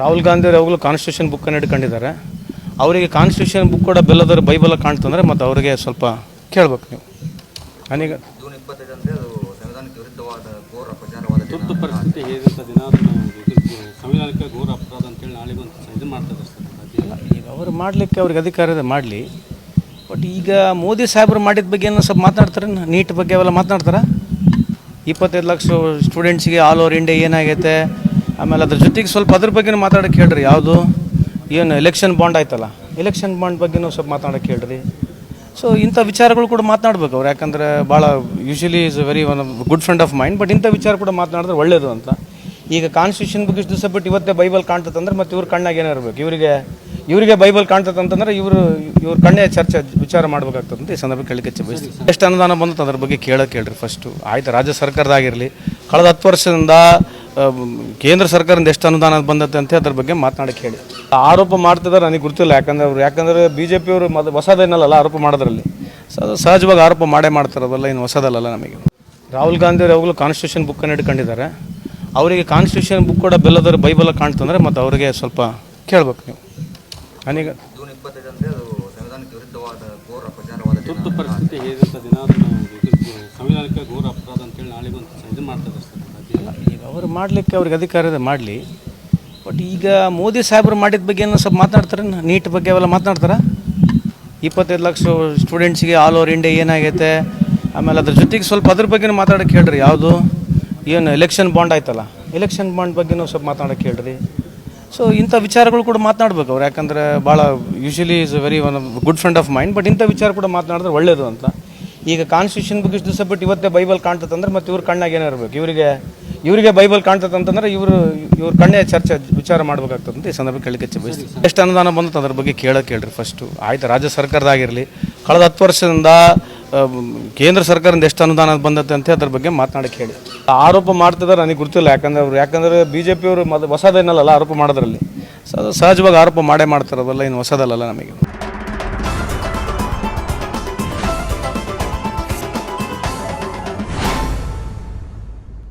ರಾಹುಲ್ ಗಾಂಧಿ ಅವರು ಯಾವಾಗಲೂ ಕಾನ್ಸ್ಟಿಟ್ಯೂಷನ್ ಬುಕ್ಕನ್ನು ಹಿಡ್ಕೊಂಡಿದ್ದಾರೆ. ಅವರಿಗೆ ಕಾನ್ಸ್ಟಿಟ್ಯೂಷನ್ ಬುಕ್ ಕೂಡ ಬೆಲ್ಲದವರು ಬೈಬಲ್ ಕಾಣ್ತಂದ್ರೆ ಮತ್ತು ಅವರಿಗೆ ಸ್ವಲ್ಪ ಕೇಳ್ಬೇಕು ನೀವು. ನನಗೆ. ತುರ್ತು ಪರಿಸ್ಥಿತಿ ಹೇಗಿರ್ತದೆ ಸಂವಿಧಾನಕ್ಕೆ ಘೋರ ಅಪರಾಧ ಅಂತೇಳಿ ನಾಳೆ ಒಂದು ಇದು ಮಾಡ್ತಾರೆ ಈಗ ಅವರು ಮಾಡಲಿಕ್ಕೆ ಅವ್ರಿಗೆ ಅಧಿಕಾರ ಇದೆ ಮಾಡಲಿ. ಬಟ್ ಈಗ ಮೋದಿ ಸಾಹೇಬರು ಮಾಡಿದ ಬಗ್ಗೆ ಏನೋ ಸ್ವಲ್ಪ ಮಾತನಾಡ್ತಾರೆ ನೀಟ್ ಬಗ್ಗೆ ಅವೆಲ್ಲ ಮಾತನಾಡ್ತಾರೆ ಇಪ್ಪತ್ತೈದು ಲಕ್ಷ ಸ್ಟೂಡೆಂಟ್ಸ್ಗೆ ಆಲ್ ಓವರ್ ಇಂಡಿಯಾ ಏನಾಗೈತೆ? ಆಮೇಲೆ ಅದ್ರ ಜೊತೆಗೆ ಸ್ವಲ್ಪ ಅದ್ರ ಬಗ್ಗೆ ಮಾತಾಡಕ್ಕೆ ಹೇಳ್ರಿ, ಯಾವುದು? ಏನು ಎಲೆಕ್ಷನ್ ಬಾಂಡ್ ಆಯ್ತಲ್ಲ ಎಲೆಕ್ಷನ್ ಬಾಂಡ್ ಬಗ್ಗೆನೂ ಸ್ವಲ್ಪ ಮಾತಾಡಕ್ಕೆ ಹೇಳ್ರಿ. ಸೊ ಇಂಥ ವಿಚಾರಗಳು ಕೂಡ ಮಾತನಾಡ್ಬೇಕು ಅವ್ರು, ಯಾಕಂದರೆ ಭಾಳ usually is very one good friend of mine but ಇಂಥ ವಿಚಾರ ಕೂಡ ಮಾತನಾಡಿದ್ರೆ ಒಳ್ಳೇದು ಅಂತ. ಈಗ ಕಾನ್ಸ್ಟಿಟ್ಯೂಷನ್ ಬಗ್ಗೆ ಇಷ್ಟು ದಿವಸ ಬಿಟ್ಟು ಇವತ್ತೇ ಬೈಬಲ್ ಕಾಣ್ತದಂದ್ರೆ ಮತ್ತೆ ಇವ್ರ ಕಣ್ಣಾಗ ಏನೋ ಇರಬೇಕು. ಇವರಿಗೆ ಇವರಿಗೆ ಬೈಬಲ್ ಕಾಣ್ತದಂತಂದ್ರೆ ಇವರು, ಇವ್ರ ಕಣ್ಣೇ ಚರ್ಚೆ, ವಿಚಾರ ಮಾಡ್ಬೇಕಾಗ್ತದೆ ಅಂತ ಈ ಸಂದರ್ಭ ಕೇಳಲಿಕ್ಕೆ ಬಯಸ್ತೀವಿ ಎಷ್ಟು ಅನುದಾನ ಬಂತು ಅದ್ರ ಬಗ್ಗೆ ಕೇಳೋಕೆ ಹೇಳ್ರಿ ಫಸ್ಟು ಆಯ್ತು, ರಾಜ್ಯ ಸರ್ಕಾರದಾಗಿರಲಿ, ಕಳೆದ ಹತ್ತು ವರ್ಷದಿಂದ ಕೇಂದ್ರ ಸರ್ಕಾರದಿಂದ ಎಷ್ಟು ಅನುದಾನ ಬಂದತ್ತೆ ಅಂತ ಅದ್ರ ಬಗ್ಗೆ ಮಾತನಾಡಕ್ಕೆ ಹೇಳಿ. ಆರೋಪ ಮಾಡ್ತಿದ್ದಾರೆ ನನಗೆ ಗೊತ್ತಿಲ್ಲ. ಯಾಕಂದ್ರೆ ಅವ್ರು ಯಾಕಂದ್ರೆ ಬಿ ಜೆ ಪಿಯವರು ಮೊದಲು ಹೊಸದೇನಲ್ಲ ಆರೋಪ ಮಾಡೋದ್ರಲ್ಲಿ. ಸಹಜವಾಗಿ ಆರೋಪ ಮಾಡೇ ಮಾಡ್ತಾರೆ ಅದೆಲ್ಲ ಇನ್ನು ಹೊಸದಲ್ಲ ನಮಗೆ. ರಾಹುಲ್ ಗಾಂಧಿ ಅವರು ಯಾವಾಗಲೂ ಕಾನ್ಸ್ಟಿಟ್ಯೂಷನ್ ಬುಕ್ಕನ್ನು ಹಿಡ್ಕೊಂಡಿದ್ದಾರೆ ಅವರಿಗೆ ಕಾನ್ಸ್ಟಿಟ್ಯೂಷನ್ ಬುಕ್ ಕೂಡ ಬೆಲ್ಲದರ ಬೈಬಲ್ ಕಾಣ್ತಂದ್ರೆ ಮತ್ತು ಅವರಿಗೆ ಸ್ವಲ್ಪ ಕೇಳ್ಬೇಕು ನೀವು. ನನಗೆ ತುರ್ತು ಪರಿಸ್ಥಿತಿ ದಿನ ಸಂವಿಧಾನಕ್ಕೆ ಘೋರ ಅಪರಾಧ ಅಂತೇಳಿ ನಾಳೆ ಒಂದು ಇದು ಮಾಡ್ತಾ ಅವರು ಮಾಡಲಿಕ್ಕೆ ಅವ್ರಿಗೆ ಅಧಿಕಾರ ಇದೆ, ಮಾಡಲಿ. ಬಟ್ ಈಗ ಮೋದಿ ಸಾಹೇಬರು ಮಾಡಿದ ಬಗ್ಗೆ ಏನೋ ಸ್ವಲ್ಪ ಮಾತನಾಡ್ತಾರೆ ನೀಟ್ ಬಗ್ಗೆ ಅವೆಲ್ಲ ಮಾತನಾಡ್ತಾರೆ ಇಪ್ಪತ್ತೈದು ಲಕ್ಷ ಸ್ಟೂಡೆಂಟ್ಸ್ಗೆ ಆಲ್ ಓವರ್ ಇಂಡಿಯಾ ಏನಾಗೈತೆ? ಆಮೇಲೆ ಅದ್ರ ಜೊತೆಗೆ ಸ್ವಲ್ಪ ಅದ್ರ ಬಗ್ಗೆನೂ ಮಾತಾಡೋಕ್ಕೆ ಹೇಳ್ರಿ, ಯಾವುದು? ಏನು ಎಲೆಕ್ಷನ್ ಬಾಂಡ್ ಆಯ್ತಲ್ಲ ಎಲೆಕ್ಷನ್ ಬಾಂಡ್ ಬಗ್ಗೆನೂ ಸ್ವಲ್ಪ ಮಾತಾಡೋಕ್ಕೆ ಹೇಳ್ರಿ. ಸೊ ಇಂಥ ವಿಚಾರಗಳು ಕೂಡ ಮಾತನಾಡ್ಬೇಕು ಅವ್ರು, ಯಾಕಂದರೆ ಭಾಳ usually is very one good friend of mind but ಇಂಥ ವಿಚಾರ ಕೂಡ ಮಾತನಾಡಿದ್ರೆ ಒಳ್ಳೆಯದು ಅಂತ. ಈಗ ಕಾನ್ಸ್ಟಿಟ್ಯೂಷನ್ ಬಗ್ಗೆ ದಿವಸ ಬಿಟ್ಟು ಇವತ್ತೇ ಬೈಬಲ್ ಕಾಣ್ತದಂದ್ರೆ ಮತ್ತೆ ಇವ್ರ ಕಣ್ಣಾಗ ಏನೋ ಇರಬೇಕು? ಇವರಿಗೆ ಇವರಿಗೆ ಬೈಬಲ್ ಕಾಣ್ತದಂತಂದ್ರೆ ಇವರು, ಇವ್ರ ಕಣ್ಣೇ ಚರ್ಚೆ, ವಿಚಾರ ಮಾಡ್ಬೇಕಾಗ್ತದೆ ಅಂತ ಈ ಸಂದರ್ಭ ಕೇಳಲಿಕ್ಕೆ ಬಯಸ್ತೀವಿ ಎಷ್ಟು ಅನುದಾನ ಬಂತು ಅದ್ರ ಬಗ್ಗೆ ಕೇಳೋಕೆ ಹೇಳ್ರಿ ಫಸ್ಟು ಆಯ್ತು, ರಾಜ್ಯ ಸರ್ಕಾರದಾಗಿರಲಿ, ಕಳೆದ ಹತ್ತು ವರ್ಷದಿಂದ ಕೇಂದ್ರ ಸರ್ಕಾರದಿಂದ ಎಷ್ಟು ಅನುದಾನ ಬಂದತ್ತೆ ಅಂತ ಅದ್ರ ಬಗ್ಗೆ ಮಾತನಾಡಕ್ಕೆ ಹೇಳಿ. ಆರೋಪ ಮಾಡ್ತಿದ್ದಾರೆ ನನಗೆ ಗೊತ್ತಿಲ್ಲ, ಯಾಕಂದ್ರೆ ಅವ್ರು, ಯಾಕಂದ್ರೆ ಬಿ ಜೆ ಪಿಯವರು ಹೊಸದೇನಲ್ಲ ಆರೋಪ ಮಾಡೋದ್ರಲ್ಲಿ. ಸಹಜವಾಗಿ ಆರೋಪ ಮಾಡೇ ಮಾಡ್ತಾರೆ ಇನ್ನು ಹೊಸದಲ್ಲ ನಮಗೆ.